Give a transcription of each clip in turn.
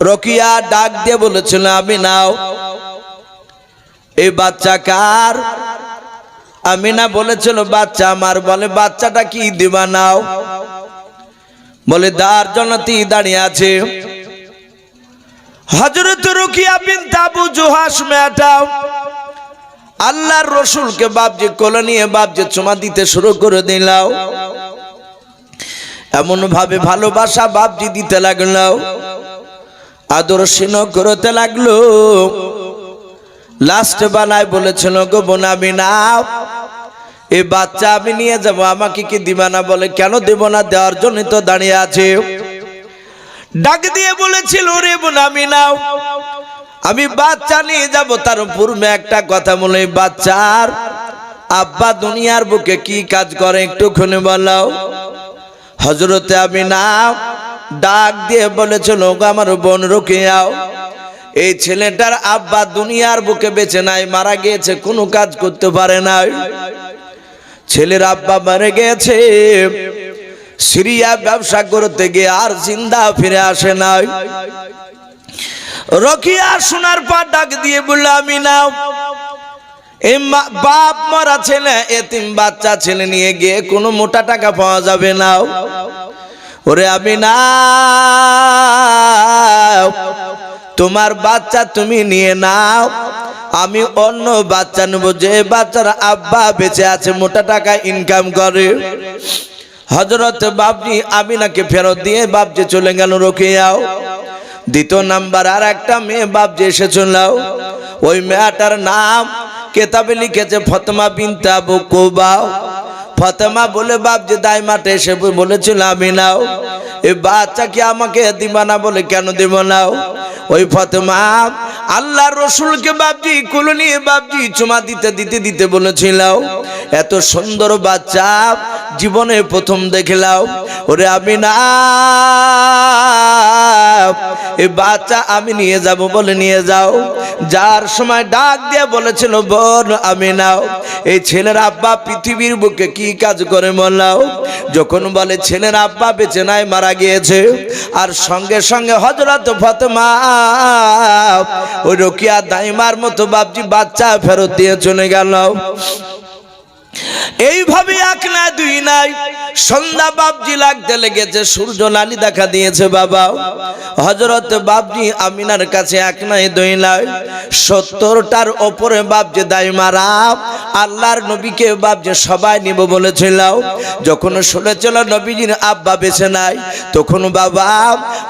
রকিয়া ডাক দিয়ে বলেছিল, আমি নাও। এই বাচ্চা কার? আমি না বলেছিল, বাচ্চা আমার। বলে, বাচ্চাটা কি দিবা নাও? বলে, দার জন্য তি দাঁড়িয়ে আছে। হজরত রুকিয়া বিন তাবু জুহাস মেটাও আল্লাহর রসুলকে বাপজি কোলে নিয়ে বাপজি চুমা দিতে শুরু করে দিলাও এমন ভাবে ভালোবাসা বাপজি দিতে লাগল। আদর সিন করতে লাগল। লাস্ট বানায় বলেছিল, গো বোনামি না। এ বাচ্চা আমি নিয়ে যাব, আমাকে কি দিবা না বলে, কেন দেব না? দেওয়ার জন্য তো দাঁড়িয়ে আছে। ডাক দিয়ে বলেছিল রে বোনামি নাও আমি বাচ্চা নিয়ে যাব। তার পূর্বে একটা কথা বলে, বাচ্চার আব্বা দুনিয়ার বুকে কি কাজ করে? একটু একটুখানি বলাও। হজরতে আমি না। ডাক দিয়ে বলেছিল "ওগো আমার বোন রুকিয়াও, এই ছেলেটার আব্বা দুনিয়ার বুকে বেঁচে নাই, মারা গিয়েছে, কোনো কাজ করতে পারে নাই। ছেলের আব্বা মারা গেছে সিরিয়া ব্যবসা করতে গিয়ে আর জিন্দা ফিরে আসে নাই। রকিয়া শোনার পর ডাক দিয়ে বলল, আমি নাও। বাপ মারা ছেলে, এতিম বাচ্চা ছেলে নিয়ে গিয়ে কোনো মোটা টাকা পাওয়া যাবে না ওরে আমি না তোমার বাচ্চা তুমি নিয়ে নাও। আমি অন্য বাচ্চা নেব, যে বাচ্চার আব্বা বেঁচে আছে, মোটা টাকা ইনকাম করে। হজরত বাবজি আমিনাকে ফেরত দিয়ে বাবজি চলে গেল রোকে যাও দ্বিতীয় নাম্বার আর একটা মেয়ে বাবজি এসে চলাও ওই মেয়েটার নাম কেতাবে লিখেছে, ফতমা বিনতে আবু কোবাও। ফতেমা বলে বাপ যে দায় মাঠে এসে বলেছিল আমি নাও। এই বাচ্চাকে আমাকে দিবা না বলে কেন দেব নাও ওই ফতেমা, আল্লাহ রসুলকে বাপজি, কুলো নিয়ে বাপজি চুমা দিতে দিতে দিতে বলেছিল এত সুন্দর বাচ্চা জীবনে প্রথম দেখলাও ওরে আমি না এই বাচ্চা আমি নিয়ে যাব বলে নিয়ে যাও। যার সময় ডাক দিয়ে বলেছিল, বোন আমি নাও। এই ছেলের আব্বা পৃথিবীর বুকে কি কাজ করে বললাও যখন বলে, ছেলের আব্বা বেঁচে নাই, মারা গিয়েছে আর সঙ্গে সঙ্গে হজরত ফতমা ওই রকিয়া দাইমার মতো বাপজি বাচ্চা ফেরত দিয়ে চলে গেল। এইভাবে এক না দুই নাই। সন্ধ্যা বাবজি লাগতে লেগেছে, সূর্য লালি দেখা দিয়েছে বাবা। হজরত বাবজি আমিনার কাছে এক নাই, দুই নাই। সত্তরটার ওপরে বাবজি দায় মারা আল্লাহর নবীকে বাবজি সবাই নিব বলেছিল। যখন শুনেছিল নবীজির আব্বা বেছে নাই, তখন বাবা,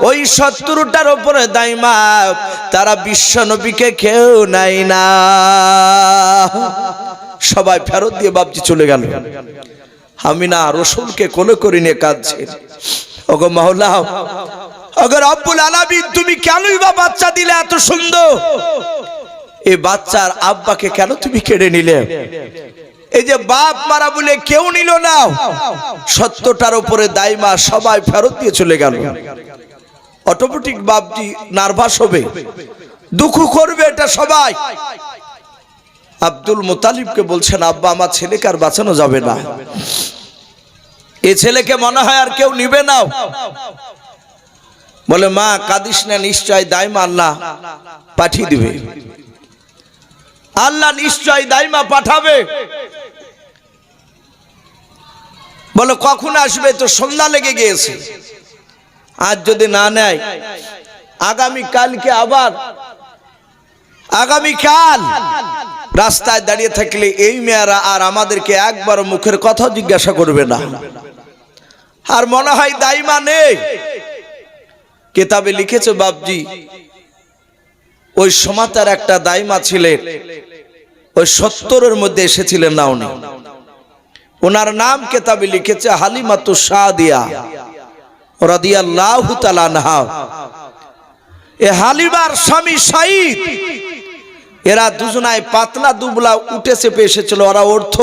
ওই সত্তরটার ওপরে দাইমা, তারা বিশ্ব নবীকে কেউ নাই না। সবাই ফেরত দিয়ে বাপজি চলে গেল। আমি না রসুলকে কোলে করে নিয়ে কাঁদছে। ওগো মাওলা অগর আব্বুল আলামিন, তুমি কেনই বা বাচ্চা দিলে এত সুন্দর? এই বাচ্চার আব্বাকে কেন তুমি কেড়ে নিলে? এই যে বাপ মারা বলে কেউ নিল না। সত্যটার উপরে দাইমা সবাই ফেরত দিয়ে চলে গেল। অটোমেটিক বাপজি নার্ভাস হবে। দুঃখ করবে এটা সবাই। আব্দুল মোতালিবকে বলছেন, আব্বা, আমার ছেলেকে আর বাঁচানো যাবে না। এ ছেলেকে মনে হয় আর কেউ নিবে না। বলে, মা, কাদিস না, নিশ্চয় দাইমা আল্লাহ পাঠিয়ে দিবে। আল্লাহ নিশ্চয় দাইমা পাঠাবে। বলে, কখন আসবে? তো সন্ধ্যা লেগে গিয়েছে। আজ যদি না নেয় আগামী কালকে আবার আগামী কাল রাস্তায় দাঁড়িয়ে থাকলে এই মেয়েরা আর আমাদেরকে একবার মুখের কথা জিজ্ঞাসা করবে না। আর মনে হয় দাইমা নেই। কেতাবে লিখেছে বাবজি ওই সমাতার একটা দাইমা ছিলেন, ওই সত্তরের মধ্যে এসেছিলেন না উনি। ওনার নাম কেতাবে লিখেছে হালিমাতু সাদিয়া রাদিয়াল্লাহু আনহা। এ হালিমার স্বামী সাইদ এরা দুজনায় পাতলা দুবলা উঠে চেপে এসেছিল। ওরা অর্থ,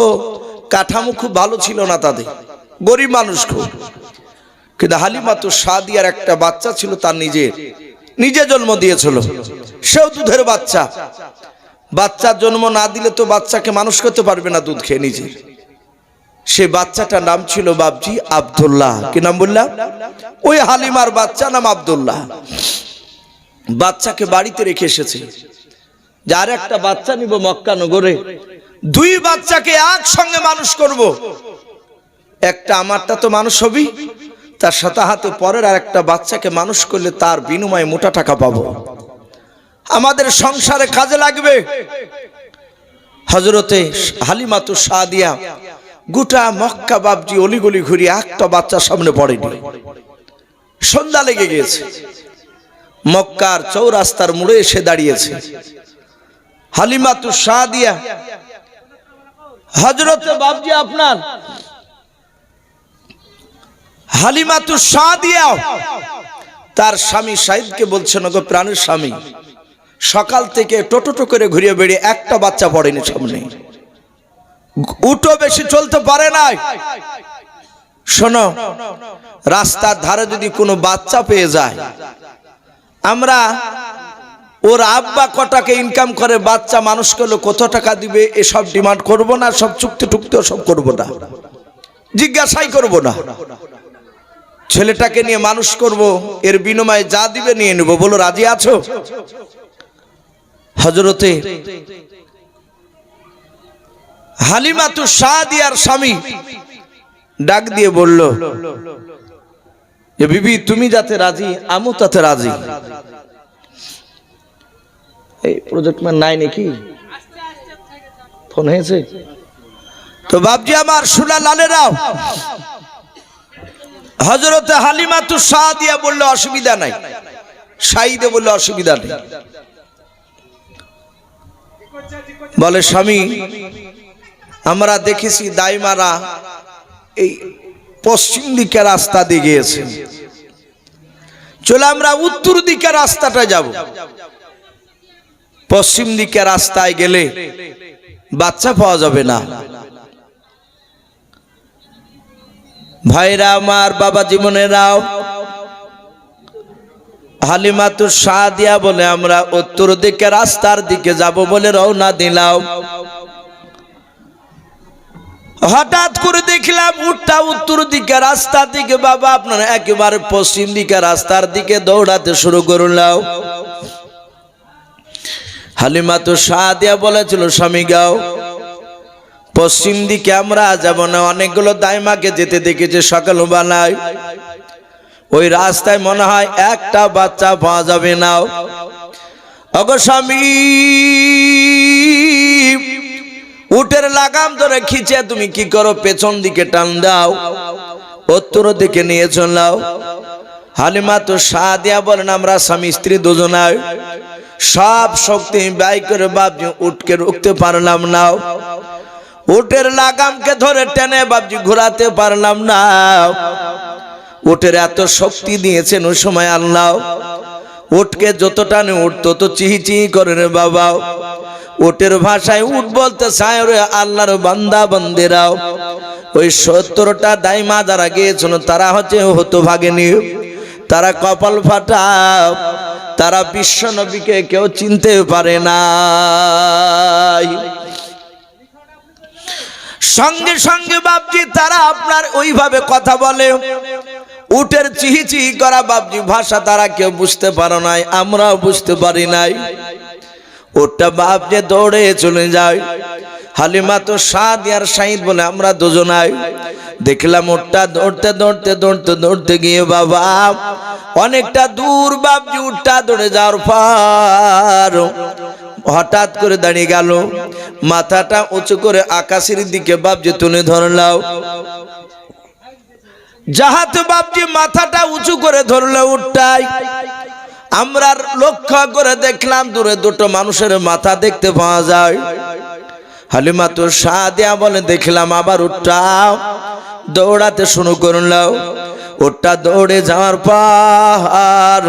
কাঠামো খুব ভালো ছিল না তাদের। গরিব মানুষ খুব। কিন্তু হালিমা তো সাদিয়ার একটা বাচ্চা ছিল তার নিজের। নিজে জন্ম দিয়েছিল। সেও দুধের বাচ্চা। বাচ্চা জন্ম না দিলে তো বাচ্চাকে মানুষ করতে পারবে না দুধ খেয়ে নিজে। সে বাচ্চাটার নাম ছিল বাবজি আব্দুল্লাহ। কি নাম বললাম? ওই হালিমার বাচ্চা নাম আবদুল্লাহ। বাচ্চাকে বাড়িতে রেখে এসেছে। যার একটা বাচ্চা নিব মক্কা নগরে, দুই বাচ্চাকে একসঙ্গে মানুষ করব। একটা আমারটা তো মানুষ হবি, তার সাথে হাতে পরের আর একটা বাচ্চাকে মানুষ করলে তার বিনিময়ে মোটা টাকা পাবো। আমাদের সংসারে কাজে লাগবে। হজরতে হালিমাতু সাদিয়া গোটা মক্কা বাবজি অলিগলি ঘুরিয়ে একটা বাচ্চা সামনে পড়েনি। সন্ধ্যা লেগে গিয়েছে। মক্কার চৌরাস্তার মোড়ে এসে দাঁড়িয়েছে। হালিমাতু সাদিয়া। হজরতে বাবজি আপনার। হালিমাতু সাদিয়া তার স্বামী সাহিদকে বলছেন গো প্রাণের স্বামী, সকাল থেকে টোটো করে ঘুরিয়ে বেরিয়ে একটা বাচ্চা পড়েনি সামনে। উটো বেশি, চলতে পারে নাই। শোনো, রাস্তার ধারে যদি কোনো বাচ্চা পেয়ে যায়, আমরা ওর আব্বা কটাকে ইনকাম করে, বাচ্চা মানুষ করলে কত টাকা দিবে, এসব ডিমান্ড করব না, সব চুক্তি টুক্তি সব করব না। জিজ্ঞাসাই করব না। ছেলেটাকে নিয়ে মানুষ করব, এর বিনিময়ে যা দিবে নিয়ে নেব, বলো রাজি আছো? হজরতে হালিমা হালিমাতু সাদিয়ার স্বামী ডাক দিয়ে বলল যে বিবি, তুমি যাতে রাজি, আমু তাতে রাজি। এই প্রজেক্ট ম্যান নাই নাকি? ফোন হয়েছে? তো বাবজি আমার সুলা লালেরাও হজরতে হালিমা হালিমাতু সাদিয়া বললে অসুবিধা নাই সাইদে বললে অসুবিধা নেই। বলে, স্বামী, আমরা দেখেছি দাইমারা এই পশ্চিম দিকে রাস্তা দিয়ে গিয়েছে। চলে আমরা উত্তর দিকে রাস্তাটা যাব। পশ্চিম দিকে রাস্তায় গেলে বাচ্চা পাওয়া যাবে না। ভাইরা আমার বাবা জীবনেরাও হালিমাতুর সাদিয়া বলে আমরা উত্তর দিকে রাস্তার দিকে যাব বলে রওনা দিলাম। হঠাৎ করে দেখলাম উঠটা উত্তর দিকে রাস্তা দিকে, বাবা আপনারা একেবারে পশ্চিম দিকে রাস্তার দিকে দৌড়াতে শুরু করলাম। হালিমা তো সাদিয়া বলেছিল, স্বামী গাও, পশ্চিম দিকে আমরা যাব না, অনেকগুলো দাইমাকে যেতে দেখেছে, সকাল বানায় ওই রাস্তায় মনে হয় একটা বাচ্চা পাওয়া যাবে না। অগো স্বামী, উটের লাগাম ধরে খিচে তুমি কি করো? পেছন দিকে টান দাও, উত্তর দিকে নিয়ে চলাও। হালিমা তো সাদিয়া বলেন, আমরা স্বামী, স্ত্রী দুজনায় সব শক্তি ব্যয় করে বাপজি উটকে রুখতে পারলাম না। উটের লাগামকে ধরে টেনে বাপজি ঘোরাতে পারলাম না। উটের এত শক্তি দিয়েছেন ওই সময় আল্লাহ। উটকে যত টানে উঠ, তত চিহি চিহি করে রে বাবা। উটের ভাষায় উঠ বলতে চায় রে আল্লাহর বান্দা বন্দেরাও। ওই সত্তরটা দাইমা যারা গিয়েছিল, তারা হচ্ছে হতো ভাগেনি তারা কপাল ফাটা। তারা বিশ্ব নবীকে কেউ চিনতে পারে না সঙ্গে সঙ্গে বাপজি, তারা আপনার ওইভাবে কথা বলে। উটের চিহি চিহি করা বাপজি, ভাষা তারা কেউ বুঝতে পারো নাই, আমরাও বুঝতে পারি নাই। ওটা বাপ যে দৌড়ে চলে যায়। হালিমা তো সাদ আর সাইদ বলে আমরা দুজনাই। দেখলাম ওটা দৌড়তে দৌড়তে দৌড়তে দৌড়তে গিয়ে বাবা, অনেকটা দূর বাপজি উঠটা দৌড়ে যাওয়ার পর হঠাৎ করে দাঁড়িয়ে গেল। মাথাটা উঁচু করে আকাশের দিকে বাপজি তুলে ধরলাও যাহাতে বাপজি মাথাটা উঁচু করে ধরলে উঠটাই, আমরা লক্ষ্য করে দেখলাম দূরে দুটো মানুষের মাথা দেখতে পাওয়া যায়। হালিমা তো সাদিয়া বলে দেখলাম, আবার উঠটা। দৌড়াতে শুরু করলাম। ওটা দৌড়ে যাওয়ার পর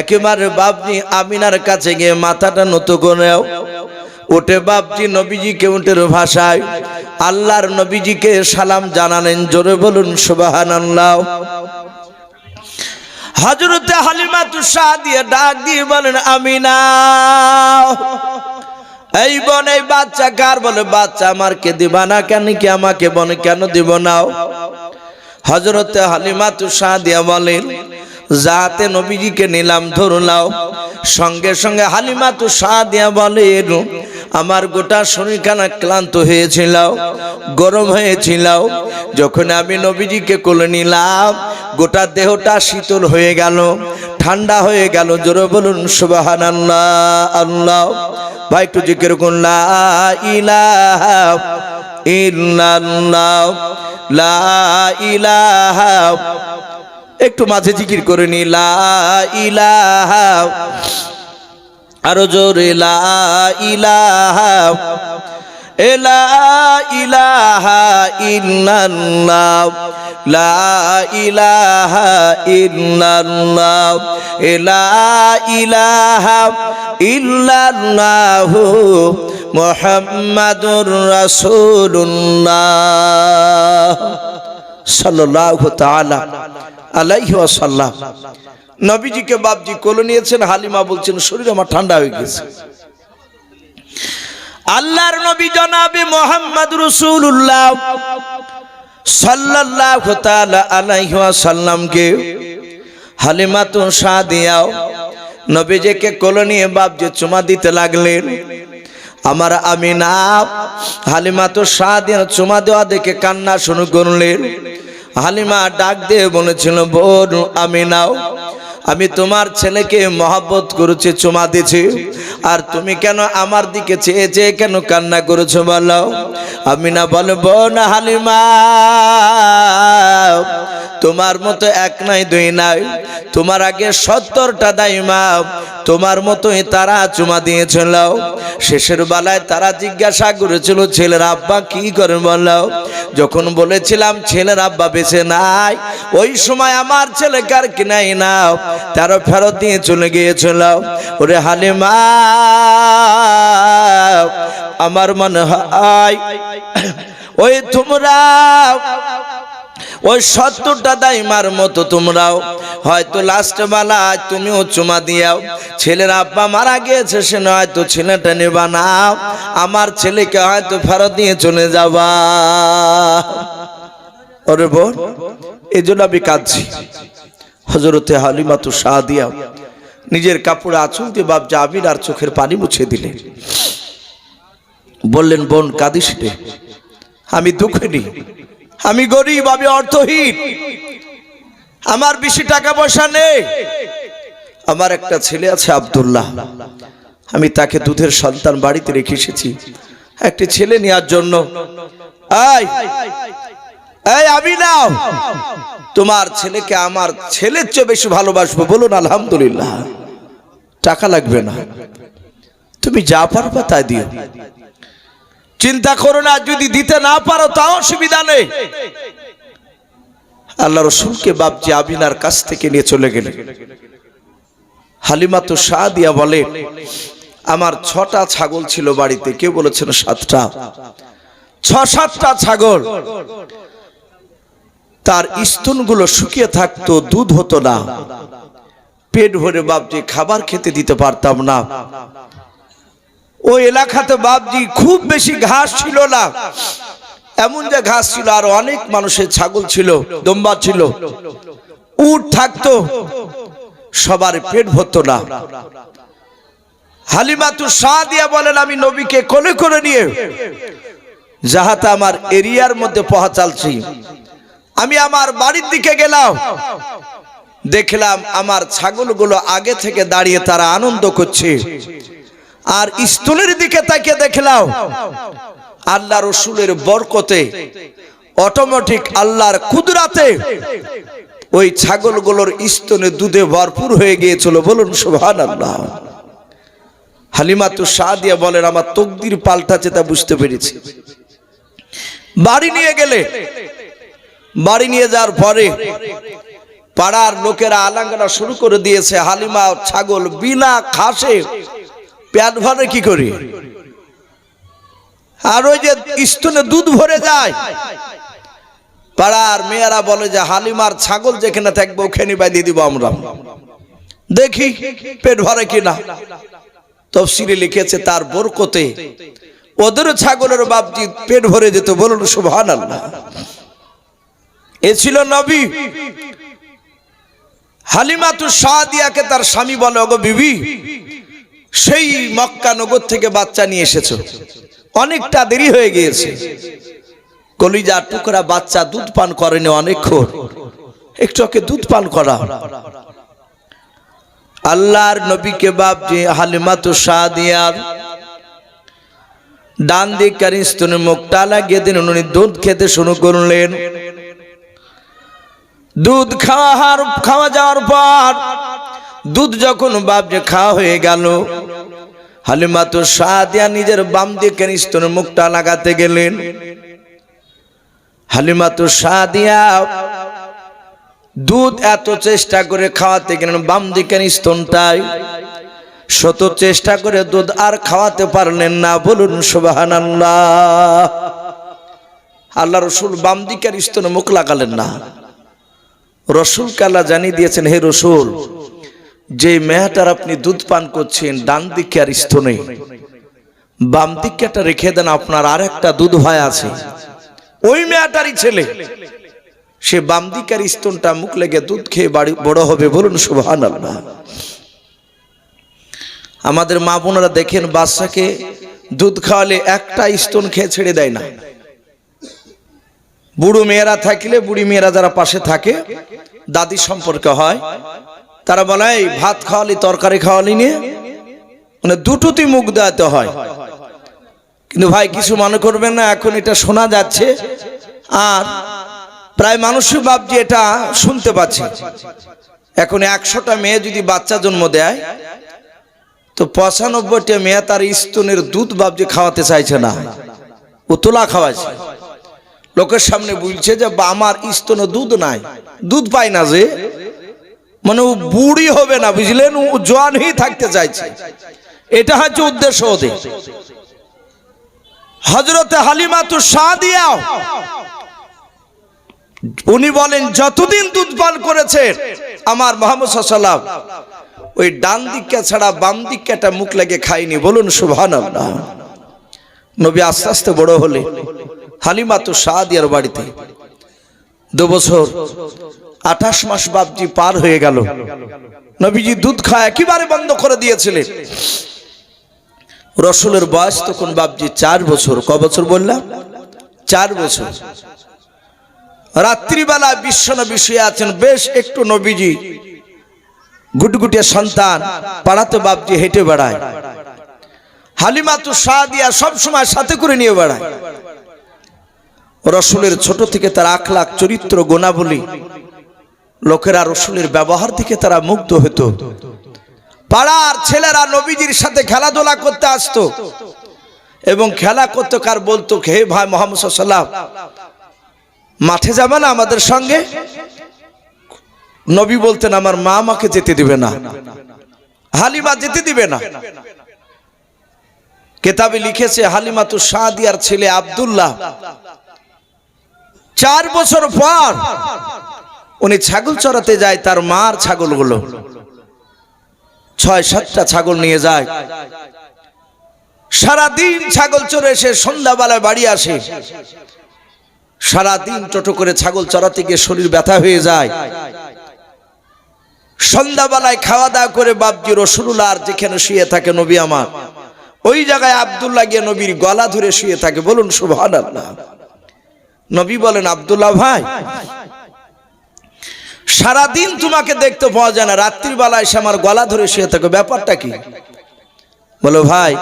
একেবারে বাপজি আমিনার কাছে গিয়ে মাথাটা নত করেও ওটে বাপজি নবীজিকে উটের ভাষায়, আল্লাহর নবীজিকে সালাম জানালেন, জোরে বলুন সুবাহান আল্লাহ হজরতে হালিমা তুষা দিয়ে ডাক দিয়ে বলেন, আমিনা। এই বোন, এই বাচ্চা কার? বলে, বাচ্চা আমার কে দিবা না কেন? কি আমাকে বনে কেন দিব নাও হজরতে হালিমা তুষা দিয়া বলেন যাতে নবীজিকে নিলাম ধরলাও সঙ্গে সঙ্গে হালিমা তো সাদিয়া বলে আমার গোটা শরীরখানা ক্লান্ত হয়েছিল গরম হয়েছিল যখন আমি নবীজিকে কোলে নিলাম, গোটা দেহটা শীতল হয়ে গেল। ঠান্ডা হয়ে গেল, জোরে বলুন সুবাহান আল্লাহ। আল্লাহ ভাই, একটু জিজ্ঞের করুন ইলাহা ইল্লাল্লাহ, লা ইলাহা। একটু মাঝে জিকির করে নি, লা ইলাহা। আরও জোরে, লা ইলাহা। এলা ইলাহা ইল্লাল্লাহ, লা ইলাহা ইল্লাল্লাহ এলা ইলাহা ইল্লাল্লাহু মুহাম্মাদুর রাসূলুল্লাহ সাল্লাল্লাহু তাআলা আলাইহি ওয়াসাল্লাম। নবীজিকে বাপজি কোলে নিয়েছেন, হালিমা বলছেন, শরীর আমার ঠান্ডা হয়ে গেছে। আল্লাহর নবী জনাবে মোহাম্মদ রসুল্লাহ সাল্লাল্লাহু তাআলা আলাইহি ওয়াসাল্লামকে হালিমা তো সাদিয়াও নবীজিকে কোলে নিয়ে বাপজি চুমা দিতে লাগলেন। আমার আমিনা হালিমা তো সাদিয়া চুমা দেওয়া দেখে কান্না শুরু করলেন। হালিমা ডাক দিয়ে বলেছিল, বোন আমি নাও আমি তোমার ছেলেকে মহাব্বত করেছি, চুমা দিছি আর তুমি কেন আমার দিকে চেয়ে চেয়ে কেন কান্না করেছ বলো? আমি না বলব না হালিমা। তোমার মতো এক নাই দুই নাই তোমার আগে সত্তরটা দাইমা, তোমার মতোই তারা চুমা দিয়েছিল। শেষের বেলায় তারা জিজ্ঞাসা করেছিল, ছেলের আব্বা কি করে বলো যখন বলেছিলাম, ছেলের আব্বা বেঁচে নাই। ওই সময় আমার ছেলে কার কিনাই নাও তারও ফেরত দিয়ে চলে গিয়েছিল। ওরে হালিমা, আমার মনে হয়, ওই তোমরা ওই সত্তরটা দাইমার মতো তোমরাও। হয়তো লাস্ট বেলা তুমিও চুমা দিয়াও। ছেলের আব্বা মারা গিয়েছে, সে হয়তো ছেলেটা নেবা না। আমার ছেলেকে হয়তো ফেরত দিয়ে চলে যাবা। ওরে বোন, এই জন্য আমি কাঁদছি। হজরতে হালিমা তো শাহ দিয়া নিজের কাপড়ে আঁচল দিয়ে বাপ জাবির আর চোখের পানি মুছে দিলেন। বললেন, বোন, কাঁদিস আমি দুঃখে নেই। আমি গরিব, আমি অর্থহীন। আমার বেশি টাকা পয়সা নেই। আমার একটা ছেলে আছে, আব্দুল্লাহ। আমি তাকে দুধের সন্তান বাড়িতে রেখে এসেছি। একটি ছেলে নেওয়ার জন্য। আমি নাও। তোমার ছেলেকে আমার ছেলের চেয়ে বেশি ভালোবাসবো। বলুন, আলহামদুলিল্লাহ। টাকা লাগবে না। তুমি যা পারবা তাই দিও। চিন্তা করো না, যদি দিতে না পারো তাও অসুবিধা নেই। আল্লাহ রসুলকে বাপজি আবিনার কাছ থেকে নিয়ে চলে গেলে। হালিমা তো শাহ দিয়া বলে, আমার ছটা ছাগল ছিল বাড়িতে কেউ বলেছেন সাতটা? ছ সাতটা ছাগল। তার স্তনগুলো শুকিয়ে থাকতো, দুধ হতো না। পেট ভরে বাপজি খাবার খেতে দিতে পারতাম না। ওই এলাকাতে বাপজি খুব বেশি ঘাস ছিল না। এমন যে ঘাস ছিল, আর অনেক মানুষের ছাগল ছিল দম্বা ছিল। উট থাকতো, সবার পেট ভরতো না। হালিমাতু শাহ দিয়া বলেন, আমি নবীকে কোলে করে নিয়ে যাহাতে আমার এরিয়ার মধ্যে পহা চালছি। আমি আমার বাড়ির দিকে গেলাম। দেখলাম আমার ছাগলগুলো আগে থেকে দাঁড়িয়ে তারা আনন্দ করছে। আর স্থলের দিকে তাকিয়ে দেখলাম, আল্লাহ রসুলের বরকতে অটোমেটিক আল্লাহর কুদরাতে, ওই ছাগলগুলোর স্তনে দুধে ভরপুর হয়ে গিয়েছিল। বলুন সুহান আল্লাহ হালিমাতু শাহ দিয়া বলেন, আমার তকদির পাল্টাছে তা বুঝতে পেরেছি। বাড়ি নিয়ে গেলে, বাড়ি নিয়ে যাওয়ার পরে পাড়ার লোকেরা আলাঙ্গনা শুরু করে দিয়েছে। হালিমা ছাগল বিনা খাসে পেট ভরে কি করি? আর ওই যে স্তনে দুধ ভরে যায়। পাড়ার মেয়েরা বলে যে, হালিমার ছাগল যেখানে থাকবে, ওখানে বাই দিয়ে দিব আমরা। দেখি পেট ভরে কিনা তফসিরে লিখেছে, তার বরকতে ওদের ছাগলের বাপজি পেট ভরে যেত বলুন আল্লাহ এ ছিল নবী। হালিমাতু সাদিয়াকে তার স্বামী বলে, ওগো বিবি সেই মক্কা নগর থেকে বাচ্চা নিয়ে এসেছ। অনেকটা দেরি হয়ে গিয়েছে। কলিজা টুকরা বাচ্চা দুধ পান করেনি অনেকক্ষণ একটু ওকে দুধ পান করা আল্লাহর নবীকে বাপ যে হালিমাতু সাদিয়ার ডান দিক কারিস্তনে মুখটা লাগিয়ে দিন, উনি দুধ খেতে শুরু করলেন। দুধ খাওয়ার খাওয়া যাওয়ার পর দুধ যখন বাপরে খাওয়া হয়ে গেল, হালিমা তো সাদিয়া নিজের বাম দিকের স্তনে মুখটা লাগাতে গেলেন। হালিমা তো সাদিয়া দুধ এত চেষ্টা করে খাওয়াতে গেলেন বাম দিকের স্তনটাই শত চেষ্টা করে দুধ আর খাওয়াতে পারলেন না, বলুন সুবাহান আল্লাহ আল্লাহ রসুল বাম দিকের স্তনে মুখ লাগালেন না। রসুল কাল্লা জানিয়ে দিয়েছেন, হে রসুল যে মেয়েটার আপনি দুধ পান করছেন, ডান দিকে আর স্তনে বাম দিকটা রেখে দেন, আপনার আর একটা দুধ ভাই আছে। ওই মেয়েটারই ছেলে। সে বাম দিকের স্তনটা মুখ লেগে দুধ খেয়ে বাড়ি বড় হবে বলুন সুবহান আল্লাহ আমাদের মা বোনেরা দেখেন, বাচ্চাকে দুধ খাওয়ালে একটা স্তন খেয়ে ছেড়ে দেয় না। বুড়ো মেয়েরা থাকলে, বুড়ি মেয়েরা যারা পাশে থাকে, দাদি সম্পর্কে হয় তারা বলে ভাত খাওয়ালি, তরকারি খাওয়ালি নিয়ে? মানে দুটোতেই মুখ দেওয়াতে হয়। কিন্তু ভাই, কিছু মনে করবেন না, এখন এটা শোনা যাচ্ছে। আর প্রায় মানুষই ভাবছি এটা শুনতে পাচ্ছে। এখন একশোটা মেয়ে যদি বাচ্চা জন্ম দেয়, তো পঁচানব্বইটা মেয়ে তার স্তনের দুধ ভাবছি খাওয়াতে চাইছে না। ও তোলা খাওয়াছে লোকের সামনে বলছে যে আমার স্তনে দুধ নাই। দুধ পায় না যে। মানে ও বুড়ি হবে না, বুঝলেন? ও জোয়ান হয়ে থাকতে চাইছে। এটা হচ্ছে উদ্দেশ্য ওদের। হজরতে হালিমা তো সাদিয়াও, উনি বলেন, যতদিন দুধ পান করেছেন, আমার মোহাম্মদ সাল্লাম ওই ডান দিকটা ছাড়া বাম দিকটা মুখ লেগে খাইনি বলুন সুভান নবী আস্তে আস্তে বড় হলে হালিমা তো সাদিয়ার বাড়িতে। দু বছর আঠাশ মাস বাপজি পার হয়ে গেল। নবীজি দুধ খাওয়া একেবারে বন্ধ করে দিয়েছিলেন। রসুলের বয়স তখন বাপজি চার বছর। ক বছর বললাম? চার বছর। রাত্রিবেলা বিশ্বনবী শুয়ে আছেন, বেশ একটু নবীজি গুটগুটিয়া সন্তান, পাড়াতে বাপজি হেঁটে বেড়ায়। হালিমা তো সাদিয়া সব সময় সাথে করে নিয়ে বেড়ায়। রসুলের ছোট থেকে তার আখলাখ, চরিত্র, গুণাবলী। লোকেরা রসুলের ব্যবহার থেকে তারা মুগ্ধ হতো। পাড়ার ছেলেরা নবীজির সাথে খেলাধুলা করতে আসতো এবং খেলা করতে কার বলতো, হে ভাই মোহাম্মদ সাল্লাম মাঠে যাবে না আমাদের সঙ্গে? নবী বলতেন, আমার মা আমাকে যেতে দিবে না। হালিমা যেতে দিবে না। কেতাবে লিখেছে হালিমা তো সাদিয়ার ছেলে আব্দুল্লাহ চার বছর পর উনি ছাগল চড়াতে যায়, তার মার ছাগলগুলো। ছয়, সাতটা ছাগল নিয়ে যায়। সারাদিন ছাগল চড়ে এসে সন্ধ্যাবেলায় বাড়ি আসে। সারাদিন টোটো করে ছাগল চড়াতে গিয়ে শরীর ব্যথা হয়ে যায়। সন্ধ্যাবেলায় খাওয়া দাওয়া করে বাবজি রসুল্লাহ যেখানে শুয়ে থাকে নবী আমার। ওই জায়গায় আবদুল্লাহ গিয়ে নবীর গলা ধরে শুয়ে থাকে। বলুন সুভান আল্লাহ নবী বলেন, আবদুল্লাহ ভাই, সারাদিন তোমাকে দেখতে পাওয়া যায় না। রাত্রির বেলায় এসে আমার গলা ধরে শুয়ে থাকো। ব্যাপারটা কি? বলো, ভাই,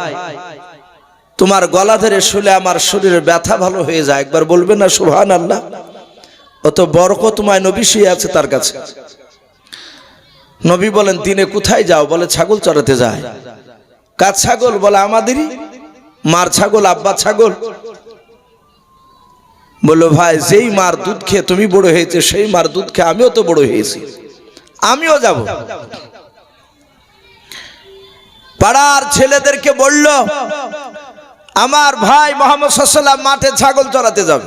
তোমার গলা ধরে শুলে আমার শরীরের ব্যথা ভালো হয়ে যায়। একবার বলবে না সুহান আল্লাহ অত বরক তোমায় নবী শুয়ে আছে তার কাছে। নবী বলেন, দিনে কোথায় যাও? বলে, ছাগল চড়াতে যায়। কাজ ছাগল? বলে, আমাদেরই। মার ছাগল? আব্বা ছাগল? বলল, ভাই, যেই মার দুধ খেয়ে তুমি বড় হয়েছে, সেই মার দুধ খেয়ে আমিও তো বড় হয়েছি। আমিও যাব। পাড়ার ছেলেদেরকে বলল, আমার ভাই মোহাম্মদ সাল্লাম মাঠে ছাগল চড়াতে যাবে।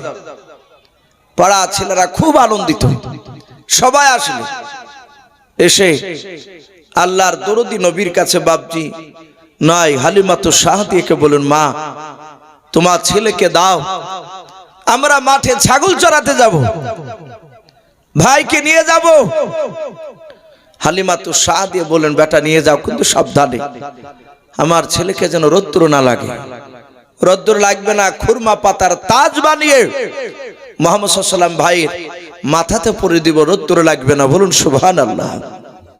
পাড়ার ছেলেরা খুব আনন্দিত। সবাই আসলে। এসে আল্লাহর দরদি নবীর কাছে, বাপজি নয় হালিমাতো শাহদিকে বলুন মা, তোমার ছেলেকে দাও আমরা মাঠে ছাগল চড়াতে যাব। ভাইকে নিয়ে যাব। হালিমা তো শাহ দিয়ে বলেন বেটা, নিয়ে যাও, কিন্তু সাবধানে। আমার ছেলেকে যেন রৌদ্র না লাগে। রৌদ্র লাগবে না, খুরমা পাতার তাজ বানিয়ে মোহাম্মদ সাল্লাম ভাইয়ের মাথাতে পরে দিব, রৌদ্র লাগবে না। বলুন সুবহান আল্লাহ